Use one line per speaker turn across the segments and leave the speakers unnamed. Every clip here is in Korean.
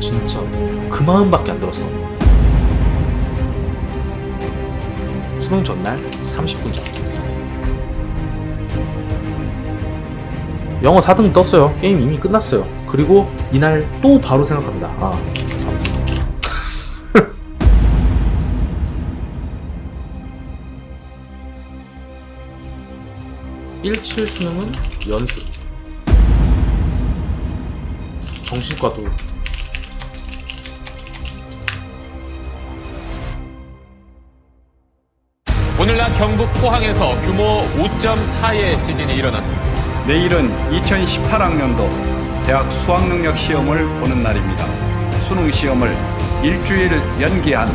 진짜 그 마음밖에 안 들었어. 수능 전날 30분 전. 영어 4등 떴어요. 게임 이미 끝났어요. 그리고 이날 또 바로 생각합니다. 아, 삼성. 일칠 수능은 연습. 정신과도
오늘 낮 경북 포항에서 규모 5.4의 지진이 일어났습니다.
내일은 2018학년도 대학 수학능력 시험을 보는 날입니다. 수능 시험을 일주일 연기한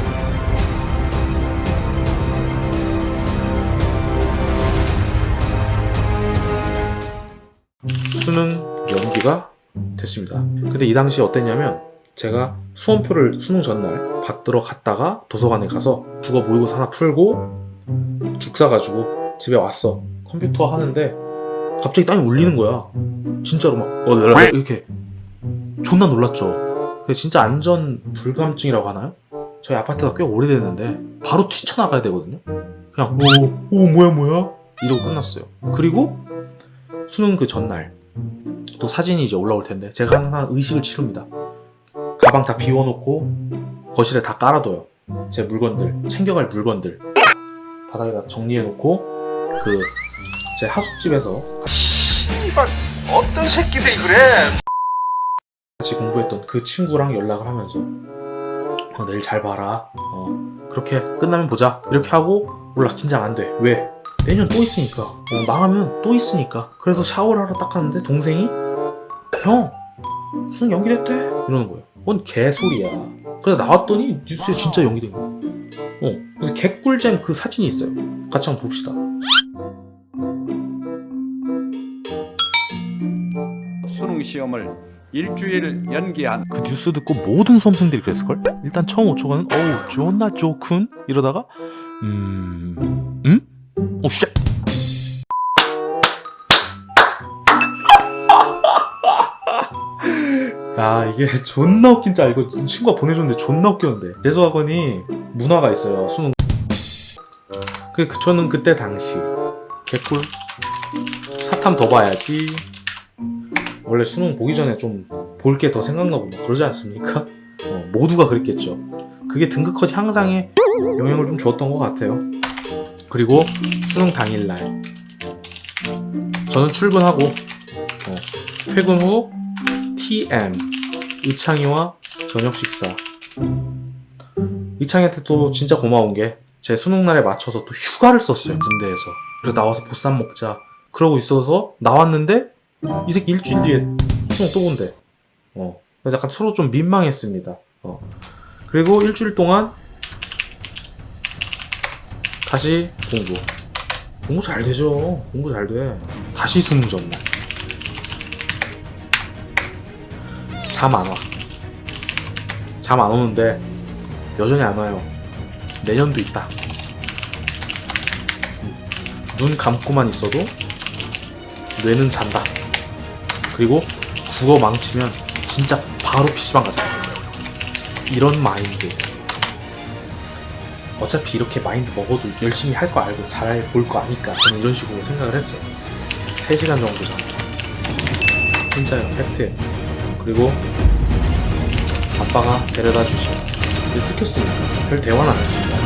수능 연기가 됐습니다. 근데 이 당시 어땠냐면 제가 수험표를 수능 전날 받들어 갔다가 도서관에 가서 국어 모의고사 하나 풀고 죽 사가지고 집에 왔어. 컴퓨터 하는데 갑자기 땅이 울리는 거야. 진짜로 막 어, 이렇게 존나 놀랐죠. 근데 진짜 안전 불감증이라고 하나요? 저희 아파트가 꽤 오래됐는데 바로 튀쳐나가야 되거든요. 그냥 오, 오 뭐야 뭐야 이러고 끝났어요. 그리고 수능 그 전날 또 사진이 이제 올라올 텐데 제가 항상 의식을 치릅니다. 가방 다 비워놓고 거실에 다 깔아둬요. 제 물건들 챙겨갈 물건들 바닥에다 정리해놓고 그 제 하숙집에서
어떤 새끼들이 그래?
같이 공부했던 그 친구랑 연락을 하면서 어, 내일 잘 봐라. 어, 그렇게 끝나면 보자. 이렇게 하고 몰라 긴장 안 돼. 왜? 내년 또 있으니까. 어, 망하면 또 있으니까. 그래서 샤워를 하러 딱 갔는데 동생이 형 수능 연기됐대 이러는 거예요. 뭔 개소리야. 그래서 나왔더니 뉴스에 진짜 연기된 거야. 어, 그래서 개꿀잼 그 사진이 있어요. 같이 한번 봅시다.
수능 시험을 일주일 연기한
그 뉴스 듣고 모든 수험생들이 그랬을걸? 일단 처음 5초간은 어우 존나 좋군 이러다가 음... 음? 오 쉣! 야 이게 존나 웃긴 줄 알고 친구가 보내줬는데 존나 웃겼는데 재수학원이 문화가 있어요 수능 그 그- 저는 그때 당시 개꿀 사탐 더 봐야지 원래 수능 보기 전에 좀 볼 게 더 생각나고 막 그러지 않습니까? 어, 모두가 그랬겠죠. 그게 등급 컷 향상에 영향을 좀 주었던 것 같아요. 그리고 수능 당일날. 저는 출근하고 어, 퇴근 후 TM 이창희와 저녁 식사. 이창희한테 또 진짜 고마운 게 제 수능 날에 맞춰서 또 휴가를 썼어요 군대에서. 그래서 나와서 보쌈 먹자 그러고 있어서 나왔는데 이 새끼 일주일 뒤에 수능 또 본대. 어 약간 서로 좀 민망했습니다. 어. 그리고 일주일 동안 다시 공부 공부 잘 되죠 공부 잘 돼 다시 수능 전날 잠 안 와. 잠 안 오는데 여전히 안 와요. 내년도 있다. 음, 눈 감고만 있어도 뇌는 잔다. 그리고 국어 망치면 진짜 바로 PC방 가자. 이런 마인드. 어차피 이렇게 마인드 먹어도 열심히 할 거 알고 잘 볼 거 아니까 저는 이런 식으로 생각을 했어요. 3시간 정도 자. 진짜요, 팩트. 그리고 아빠가 데려다 주시고 이제 특혔으니까 별 대화는 안 했습니다.